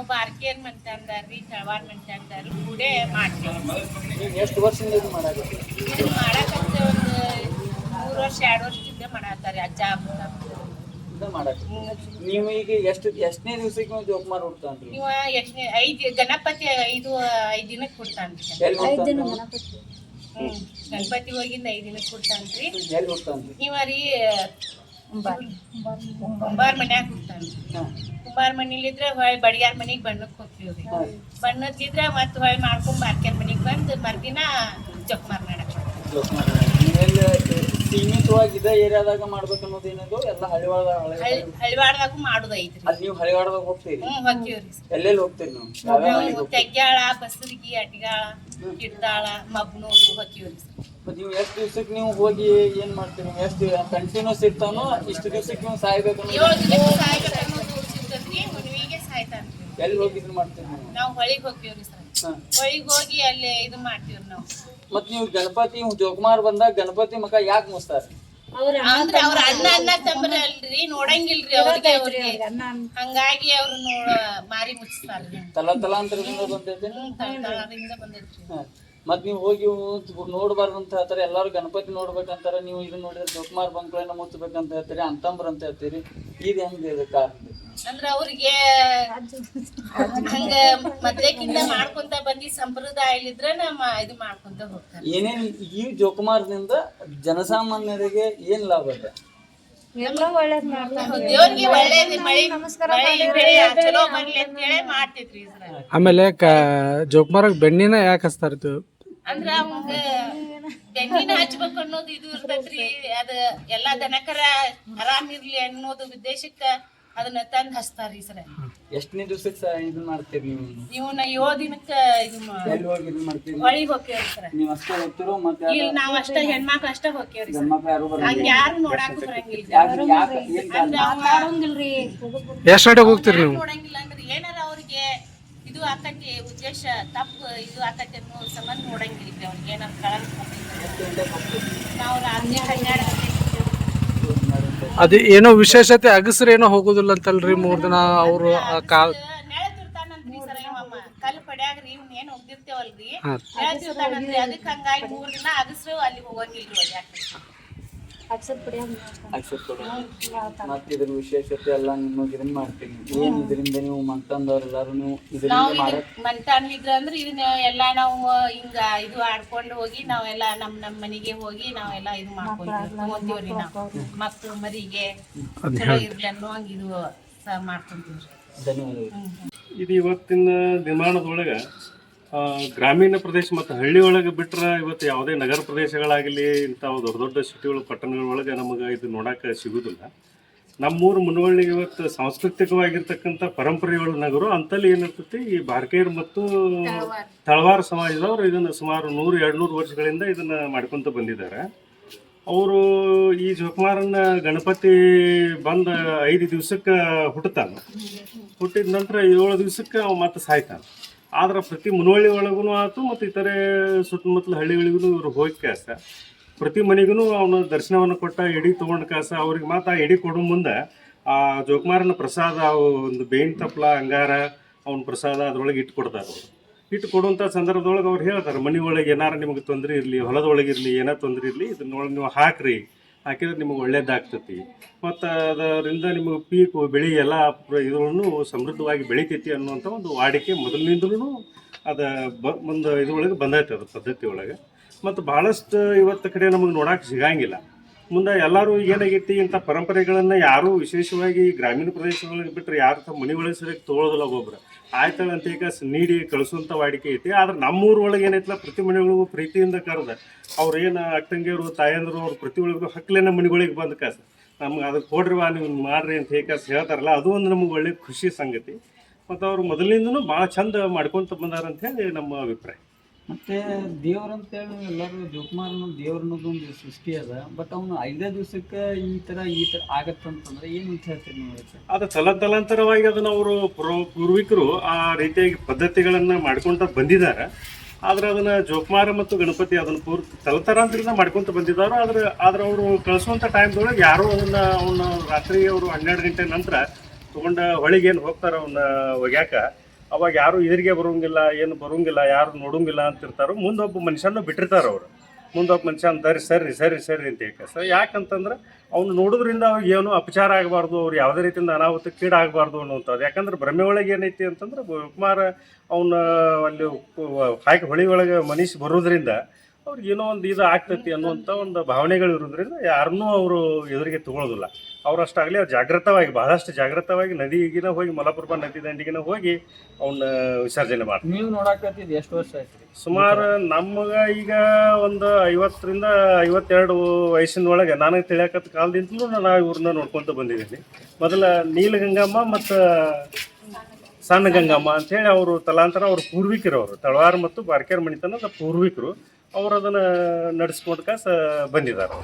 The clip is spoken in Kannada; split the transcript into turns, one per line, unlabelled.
ನಾವು ಬಾರ್ಕೇರ್ ಮಂತೆ ಅಂದಾರ್ರಿ ಚಳವಾರ್ ಮಂತೆ ಅಂದಾರು ಕೂಡೇ ಮಾಡ್ತೇವೆ.
ಎಷ್ಟು ವರ್ಷದಿಂದ ಇದು ಮಾಡಾಕತ್ತೀರಿ?
ಇದು ಮಾಡಕಂತ ಒಂದು ಮೂರು ವರ್ಷ ಎರಡು ವರ್ಷದಿಂದ ಮಾಡತ್ತಾರೆ ಅಜ್ಜ
ಮಾಡಾಕತ್ತೀರಿ. ನೀವು ಈಗ ಎಷ್ಟು ಎಷ್ಟನೇ ದಿವಸಕ್ಕೆ ನೀವು ಜೋಕುಮಾರ್ ಹುಡ್ತಾನ್ರಿ
ನೀವು ಎಷ್ಟನೇ ಐದು ಗಣಪತಿ ಐದು ಐದು ದಿನಕ್ಕೆ
ಹುಡ್ತಾನ್ರಿ
ದಿನ ಗಣಪತಿ. ಹೋಗಿಂದ ಐದು ದಿನಕ್ಕೆ
ಹುಡ್ತಾನ್ರಿ
ನೀವು ರೀ ಕುಂಬಾರ್. ಮನ್ಯಾಗ
ಹೋಗ್ತಾನೆ
ಕುಂಬಾರ ಮನಿಲಿದ್ರೆ ಹೊಯ್ ಬಡಿಯಾರ ಮನಿಗೆ ಬಣ್ಣಕ್ಕೆ ಹೋಗ್ತೀವ್ರಿ ಬಣ್ಣದ್ಲಿದ್ರೆ ಮತ್ತೆ ಹೊಯ್ ಮಾಡ್ಕೊಂಡ್ ಮಾರ್ಕೆಟ್ ಮನಿಗ್ ಬಂದು ಮರ್ದಿನ ಜೊಕ್ ಮಾರ್
ಜೋಕುಮಾರ್ ನೀವೆಲ್ಲಿ ಸೀಮಿತವಾಗಿ ಇದೇ ಏರಿಯಾದಾಗ ಮಾಡ್ಬೇಕು ಅನ್ನೋದು ಏನದು? ಎಲ್ಲ ಹಳ್ಳಿವಾಡ ಹಳ್ಳಿ.
ಹಳ್ ಹಳ್ಳಿವಾಡ್ದಾಗೂ ಐತ್ರಿ.
ಅಲ್ಲಿ ನೀವು ಹಳ್ಳಿವಾಡದಾಗ ಹೋಗ್ತೀರಿ?
ಹ್ಮ್ ಹೋಗ್ತೀವ್ರಿ
ಎಲ್ಲೆಲ್ಲಿ ಹೋಗ್ತೀರಿ ನೀವು?
ತೆಗ್ಯಾಳ ಬಸರಿಗಿ ಅಡ್ಗಾಳ ಕಿಡ್ದಾಳ ಮಬ್ನೂರು ಹೋಗ್ತೀವ್ರಿ
ನೀವು ಎಷ್ಟು ದಿವ್ಸಕ್ಕೆ ನೀವು ಹೋಗಿ ಏನ್ ಮಾಡ್ತೀರಿ? ಎಷ್ಟು ಕಂಟಿನ್ಯೂಸ್ ಇರ್ತಾನೋ ಇಷ್ಟು ದಿವ್ಸಕ್ಕೆ ನೀವು ಸಾಯ್ಬೇಕು ಎಲ್ಲಿ ಹೋಗಿ ಇದು ಮಾಡ್ತೀರಿ ನೀವು?
ಹೊಳಿಗ್ ಹೋಗ್ತೀವ್ರಿ ಸರ್.
ಹಾಂ.
ಹೋಗಿ ಅಲ್ಲಿ ಇದು ಮಾಡ್ತೀವಿ ನಾವು.
ಮತ್ ನೀವು ಗಣಪತಿ ಜೋಕುಮಾರ್ ಬಂದಾಗ ಗಣಪತಿ ಮಕ ಯಾಕೆ ಮುಸ್ತಾರ?
ಅಂದ್ರ ಅವ್ರ ಅಣ್ಣ ಅಣ್ಣ ತಮ್ಮರ ಅಲ್ರಿ ನೋಡಂಗಿಲ್ರಿ ಅವ್ರಿಗೆ ಅವ್ರಿಗೆ. ಹಂಗಾಗಿ ಅವ್ರು ನೋಡ ಮಾರಿ ಮುಚ್ತಾರ್ರಿ
ತಲ ತಲಾಂತರದಿಂದ ಬಂದೈತೆ?
ಹ್ಮ್ ತಳತಳದಿಂದ ಬಂದೈತ್ರಿ
ಮತ್ ನೀವು ಹೋಗಿ ನೋಡ್ಬಾರ್ದು ಅಂತ ಹೇಳ್ತಾರೆ. ಎಲ್ಲಾರು ಗಣಪತಿ ನೋಡ್ಬೇಕಂತಾರ. ನೀವು ಇದನ್ನ ನೋಡಿದ್ರೆ ಜೋಕುಮಾರ್ ಬಂಕ್ಳನ್ನ ಮುಚ್ಚಬೇಕಂತ ಹೇಳ್ತೀರಿ ಅಂತಂಬ್ರ ಅಂತ ಹೇಳ್ತೀರಿ. ಇದು ಹೆಂಗ್ ಇದೆ ಕಾರಣ
ಅಂದ್ರ ಅವ್ರಿಗೆ ಹಂಗ ಮೊದ್ಲೇಕಿಂದ ಮಾಡ್ಕೊಂತ ಬಂದಿ ಸಂಪ್ರದಾಯಲಿದ್ರ ನಮ್ಮ ಇದು ಮಾಡ್ಕೊಂತ ಹೋಗ್ತಾರೆ.
ಏನೇನ್ ಈ ಜೋಕುಮಾರ್ದಿಂದ ಜನಸಾಮಾನ್ಯರಿಗೆ ಏನ್ ಲಾಭ ಇದೆ?
ದೇವ್ರಿಗೆ ಒಳ್ಳೇದ್ ಮಳಿ ಮಳಿ ಬೆಳೆ ಚಲೋ ಬರ್ಲಿ ಅಂತ ಹೇಳಿ ಮಾಡ್ತೈತ್ರಿ ಇದ್ರ
ಆಮೇಲೆ ಕ ಜೋಕುಮಾರಾಗ ಬೆಣ್ಣಿನ ಯಾಕೆ ಹಚ್ತಾರ
ಅಂದ್ರ ಅವಂಗ ಬೆನ್ನಿನ ಹಚ್ಬೇಕು ಅನ್ನೋದು ಇದು ಇರ್ತೈತ್ರಿ. ಅದ ಎಲ್ಲಾ ದನಕರ ಆರಾಮ್ ಇರ್ಲಿ ಅನ್ನೋದು ಉದ್ದೇಶಕ್ಕ ಅದನ್ನ ತಂದ್ ಹಚ್ತಾರಿ ಸರ
ಎಷ್ಟನೇ ದಿವ್ಸಕ್ಕೆ ಇದನ್ನ ಮಾಡ್ತೀರಿ ನೀವು?
ಇವನ್ನ ಯೋ ದಿನಕ್ಕ ಇದು
ಎಲ್ಲಿ ಹೋಗಿ ಇದನ್ನ ಮಾಡ್ತೀರಿ?
ಹೊಳಿ ಹೋಗ್ತೇವ್ರಿ ಸರ
ನೀವು ಅಷ್ಟೇ ಹೋಗ್ತಿರೋ ಮತ್ತೆ
ಇಲ್ಲಿ ನಾವು ಅಷ್ಟ ಹೆಣ್ಮಕ್ಳು ಅಷ್ಟೇ ಹೋಗ್ತೇವ್ರಿ ಸರ್
ಗಂಡ್ಮಕ್ಳು ಯಾರು ಬರಲ್ಲ
ಹಂಗೆ ಯಾರು ನೋಡಾಕ
ಯಾಕೆ
ಎಷ್ಟು ಗಂಟೆಗೆ ಹೋಗ್ತೀರಿ ನೀವು?
ನೋಡಂಗಿಲ್ಲ ಅಂದ್ರೆ ಏನಾರ ಅವ್ರಿಗೆ ಇದು ಆಕತಿ ಉದ್ದೇಶ ತಪ್ಪು ಇದು ಆಕತಿ ಅನ್ನೋ ಸಂಬಂಧ ನೋಡಂಗಿಲ್ಲ ಅವ್ರಿಗೆ. ಏನಾರ ಕಳಂಕ? ನಾವು ರಾತ್ರಿ ಹನ್ನೆರಡು ಗಂಟೆಗೆ
ಅದು ಏನೋ ವಿಶೇಷತೆ ಅಗಸ್ರು ಏನೋ ಹೋಗುದಿಲ್ಲ ಅಂತಲ್ರಿ ಮೂರ್ ದಿನ ಅವರು
ಆ ಸರ ಇವಮ್ಮ ಕಲ್ಲು ಪಡ್ಯಾಗ್ರಿ ಇವ್ನ ಏನ್ ಹೋಗ್ತಿರ್ತೇವಲ್ರಿ
ಹಾ.
ನೆಳತಿರ್ತಾನಂತ್ರಿ ಅದಕ್ಕೆ ಹಂಗಾಗಿ ಮೂರ್ ದಿನ ಅಗಸ್ರು ಅಲ್ಲಿ ಹೋಗಂಗಿಲ್ರಿ ಅವ್ರು ಯಾಕೆ
accept ಕೊಡು. ಮತ್ತೆ ಇದ್ರ ವಿಶೇಷತೆ ಎಲ್ಲ ನಿಮಗೆ ಇದನ್ನ ಮಾಡ್ತೀನಿ. ಏನ್ ಇದರಿಂದ ನೀವು ಮಂತಂದವ್ರ ಎಲ್ಲಾರು ನೀವು
ನಾವು ಮಂತಾನ್ಲಿದ್ರ ಅಂದ್ರೆ ಇದನ್ನ ಎಲ್ಲ ನಾವು ಹಿಂಗ ಇದು ಆಡ್ಕೊಂಡು ಹೋಗಿ ನಾವೆಲ್ಲ ನಮ್ ನಮ್ ಮನೆಗೆ ಹೋಗಿ ನಾವೆಲ್ಲ ಇದು ಮಾಡ್ಕೊಂತೀವಿ. ತಗೊಂತೀವ್ರಿ ನಾವು. ಮಕ್ಳು ಮರಿಗೆ ಚಲೋ ಇರ್ಲಿ ಅನ್ನೋ ಹಂಗ ಇದು ಮಾಡ್ಕೊಂತೀವ್ರಿ
ಧನ್ಯವಾದಗಳು.
ಇದು ಇವತ್ತಿನ ನಿರ್ಮಾಣದೊಳಗೆ ಆ, ಗ್ರಾಮೀಣ ಪ್ರದೇಶ ಮತ್ತು ಹಳ್ಳಿ ಒಳಗೆ ಬಿಟ್ರೆ ಇವತ್ತು ಯಾವುದೇ ನಗರ ಪ್ರದೇಶಗಳಾಗಲಿ, ಇಂಥವು ದೊಡ್ಡ ದೊಡ್ಡ ಸಿಟಿಗಳು ಪಟ್ಟಣಗಳೊಳಗೆ ನಮಗೆ ಇದು ನೋಡೋಕೆ ಸಿಗುವುದಿಲ್ಲ ನಮ್ಮೂರು ಮುನವಳ್ಳಿಗೆ ಇವತ್ತು ಸಾಂಸ್ಕೃತಿಕವಾಗಿರ್ತಕ್ಕಂಥ ಪರಂಪರೆಗಳು ನಗರು ಅಂತಲ್ಲಿ ಏನಿರ್ತೈತಿ, ಈ ಬಾರ್ಕೇರ್ ಮತ್ತು ತಳವಾರ ಸಮಾಜದವರು ಇದನ್ನು ಸುಮಾರು ನೂರು ಎರಡು ನೂರು ವರ್ಷಗಳಿಂದ ಇದನ್ನು ಮಾಡ್ಕೊತ ಬಂದಿದ್ದಾರೆ. ಅವರು ಈ ಜೋಕುಮಾರನ ಗಣಪತಿ ಬಂದ ಐದು ದಿವ್ಸಕ್ಕೆ ಹುಟ್ಟುತ್ತಾನೆ ಹುಟ್ಟಿದ ನಂತರ ಏಳು ದಿವ್ಸಕ್ಕೆ ಮತ್ತೆ ಸಾಯ್ತಾನೆ. ಆದ್ರೆ ಪ್ರತಿ ಮುನವಳ್ಳಿ ಒಳಗೂ ಆಯ್ತು ಮತ್ತು ಇತರೆ ಸುತ್ತಮುತ್ತಲ ಹಳ್ಳಿಗಳಿಗೂ ಇವರು ಹೋಗಿ ಕಾಸ ಪ್ರತಿ ಮನೆಗೂ ಅವನ ದರ್ಶನವನ್ನು ಕೊಟ್ಟ ಎಡಿ ತೊಗೊಂಡು ಕಾಸ, ಅವ್ರಿಗೆ ಮಾತ್ರ ಆ ಎಡಿ ಕೊಡೋ ಮುಂದೆ ಆ ಜೋಕುಮಾರನ ಪ್ರಸಾದ ಒಂದು ಬೇವಿನ ತಪ್ಲ, ಅಂಗಾರ, ಅವನ ಪ್ರಸಾದ ಅದ್ರೊಳಗೆ ಇಟ್ಟು ಕೊಡ್ತಾರೆ ಇಟ್ಟು ಕೊಡುವಂಥ ಸಂದರ್ಭದೊಳಗೆ ಅವ್ರು ಹೇಳ್ತಾರೆ ಮನೆ ಒಳಗೆ ಏನಾರು ನಿಮಗೆ ತೊಂದರೆ ಇರಲಿ, ಹೊಲದೊಳಗೆ ಇರಲಿ ಏನೋ ತೊಂದರೆ ಇರಲಿ ಇದನ್ನೊಳಗೆ ನೀವು ಹಾಕ್ರಿ. ಹಾಕಿದ್ರೆ ನಿಮಗೆ ಒಳ್ಳೇದಾಗ್ತತಿ. ಮತ್ತು ಅದರಿಂದ ನಿಮಗೆ ಪೀಕು, ಬೆಳೆ ಎಲ್ಲ ಇದನ್ನು ಸಮೃದ್ಧವಾಗಿ ಬೆಳಿತೈತಿ ಅನ್ನುವಂಥ ಒಂದು ವಾಡಿಕೆ ಮೊದಲಿನಿಂದಲೂ ಅದು ಬ ಒಂದು ಇದ್ರೊಳಗೆ ಬಂದೈತೆ ಅದು ಪದ್ಧತಿ ಒಳಗೆ. ಮತ್ತು ಭಾಳಷ್ಟು ಇವತ್ತು ಕಡೆ ನಮಗೆ ನೋಡೋಕೆ ಸಿಗಂಗಿಲ್ಲ. ಮುಂದೆ ಎಲ್ಲರೂ ಏನಾಗೈತಿ ಇಂಥ ಪರಂಪರೆಗಳನ್ನು ಯಾರೂ ವಿಶೇಷವಾಗಿ ಗ್ರಾಮೀಣ ಪ್ರದೇಶಗಳಿಗೆ ಬಿಟ್ಟರೆ ಯಾರು ತಮ್ಮ ಮನೆ ಒಳಗೆ ಸರಿಯಾಗಿ ತೊಗೊಳೋದಿಲ್ಲ ಒಬ್ಬೊಬ್ರು ಆಯ್ತಲ್ಲ ಅಂತ ಈಗ ನೀಡಿ ಕಳಿಸುವಂಥ ವಾಡಿಕೆ ಐತಿ. ಆದ್ರೆ ನಮ್ಮೂರ ಒಳಗೆ ಏನೈತಲ್ಲ ಪ್ರತಿ ಮನೆಗಳಿಗೂ ಪ್ರೀತಿಯಿಂದ ಕರೆದ. ಅವ್ರು ಏನು ಅಕ್ಕಂಗಿಯವರು ತಾಯಂದ್ರು ಅವ್ರು ಪ್ರತಿ ಒಳಗೂ ಹಕ್ಕಲೇನ ಮನೆಗಳಿಗೆ ಬಂದ ಕಾಸ. ನಮ್ಗೆ ಅದಕ್ಕೆ ಕೊಡ್ರಿ ವಾ ನೀವು ಮಾಡ್ರಿ ಅಂತ ಹೇಗೆ ಕಾಸು ಹೇಳ್ತಾರಲ್ಲ, ಅದು ಒಂದು ನಮ್ಗೆ ಒಳ್ಳೆ ಖುಷಿ ಸಂಗತಿ. ಮತ್ತು ಅವ್ರು ಮೊದಲಿಂದನೂ ಭಾಳ ಚಂದ ಮಾಡ್ಕೊತ ಬಂದಾರ ಅಂತ ಹೇಳಿ ನಮ್ಮ ಅಭಿಪ್ರಾಯ.
ಮತ್ತೆ ದೇವ್ರ ಅಂತ ಹೇಳಿ ಎಲ್ಲರೂ ಜೋಕುಮಾರ್ ದೇವ್ರನ್ನೋದೊಂದು ಸೃಷ್ಟಿ ಅದ. ಬಟ್ ಅವನು ಐದೇ ದಿವಸಕ್ಕೆ ಈ ತರ ಈ ತರ ಆಗತ್ತಂತಂದ್ರೆ ಏನು ಅಂತ ಹೇಳ್ತೀರಿ ನೀವು ಅದು
ಅದು ತಲತಲಾಂತರವಾಗಿ ಅದನ್ನು ಅವರು ಪೂರ್ವಿಕರು ಆ ರೀತಿಯಾಗಿ ಪದ್ಧತಿಗಳನ್ನು ಮಾಡ್ಕೊಂತ ಬಂದಿದ್ದಾರೆ. ಆದ್ರೆ ಅದನ್ನ ಜೋಕುಮಾರ ಮತ್ತು ಗಣಪತಿ ಅದನ್ನ ಪೂರ್ ತಲತರಾಂತರಿಂದ ಮಾಡ್ಕೊಂತ ಬಂದಿದ್ದಾರೆ. ಆದ್ರೆ ಆದ್ರೆ ಅವರು ಕಳಿಸುವಂಥ ಟೈಮ್ದೊಳಗೆ ಯಾರು ಅದನ್ನ ಅವನ್ನ ರಾತ್ರಿ ಅವರು ಹನ್ನೆರಡು ಗಂಟೆ ನಂತರ ತಗೊಂಡ ಹೊಳಿಗೆ ಏನು ಹೋಗ್ತಾರ ಅವನ್ನ ಒಗ್ಯಾಕ ಅವಾಗ ಯಾರು ಇದ್ರಿಗೆ ಬರೋಂಗಿಲ್ಲ ಏನು ಬರೋಂಗಿಲ್ಲ ಯಾರು ನೋಡೋಂಗಿಲ್ಲ ಅಂತಿರ್ತಾರೋ, ಮುಂದೊಬ್ಬ ಮನುಷ್ಯನ ಬಿಟ್ಟಿರ್ತಾರೆ ಅವರು. ಮುಂದೊಬ್ಬ ಮನುಷ್ಯ ಅಂತಾರೆ ಸರಿ ಸರಿ ಸರಿ ಅಂತ ಹೇಳಿ ಸರ್ ಯಾಕಂತಂದ್ರೆ ಅವ್ನು ನೋಡೋದ್ರಿಂದ ಅವ್ರಿಗೆ ಏನು ಅಪಚಾರ ಆಗಬಾರ್ದು, ಅವ್ರು ಯಾವುದೇ ರೀತಿಯಿಂದ ಅನಾಹುತ ಕೀಡಾಗಬಾರ್ದು ಅನ್ನುವಂಥದ್ದು. ಯಾಕಂದ್ರೆ ಭ್ರಮೆ ಒಳಗೆ ಏನೈತಿ ಅಂತಂದ್ರೆ ಕುಮಾರ ಅವನ ಅಲ್ಲಿ ಹಾಕಿ ಹೊಳಿ ಒಳಗೆ ಮನುಷ್ಯ ಬರೋದ್ರಿಂದ ಅವ್ರಿಗೆ ಏನೋ ಒಂದು ಇದು ಆಗ್ತೈತಿ ಅನ್ನುವಂಥ ಒಂದು ಭಾವನೆಗಳು ಇರೋದ್ರಿಂದ ಯಾರನ್ನೂ ಅವರು ಎದುರಿಗೆ ತಗೊಳ್ಳೋದಿಲ್ಲ ಅವರಷ್ಟಾಗಲಿ ಅವ್ರು ಜಾಗೃತವಾಗಿ ಬಹಳಷ್ಟು ಜಾಗೃತವಾಗಿ ನದಿಗಿನ ಹೋಗಿ ಮಲಪ್ರಭಾ ನದಿ ದಂಡಿಗಿನ ಹೋಗಿ ಅವನ್ನ ವಿಸರ್ಜನೆ ಮಾಡ್ತೀವಿ
ನೀವು ನೋಡಾಕತ್ತಿದ್ ಎಷ್ಟು ವರ್ಷ ಆಯ್ತು?
ಸುಮಾರು ನಮ್ಗ ಈಗ ಒಂದು ಐವತ್ತರಿಂದ ಐವತ್ತೆರಡು ವಯಸ್ಸಿನ ಒಳಗೆ ನನಗೆ ತಿಳಿಯಕತ್ತ ಕಾಲದಿಂದಲೂ ನಾನು ಇವ್ರನ್ನ ನೋಡ್ಕೊಂತ ಬಂದಿದ್ದೀನಿ. ಮೊದಲ ನೀಲಗಂಗಮ್ಮ ಮತ್ತು ಸಣ್ಣ ಗಂಗಮ್ಮ ಅಂತೇಳಿ ಅವರು ತಲಾಂತರ ಅವ್ರ ಪೂರ್ವಿಕರು ಅವರು. ತಳವಾರ ಮತ್ತು ಬಾರ್ಕೇರ್ ಮಣಿತನದ ಪೂರ್ವಿಕರು. ಅವ್ರು ಅದನ್ನು ನಡೆಸ್ಕೊಂಡ್ಕ ಸ ಬಂದಿದ್ದಾರೆ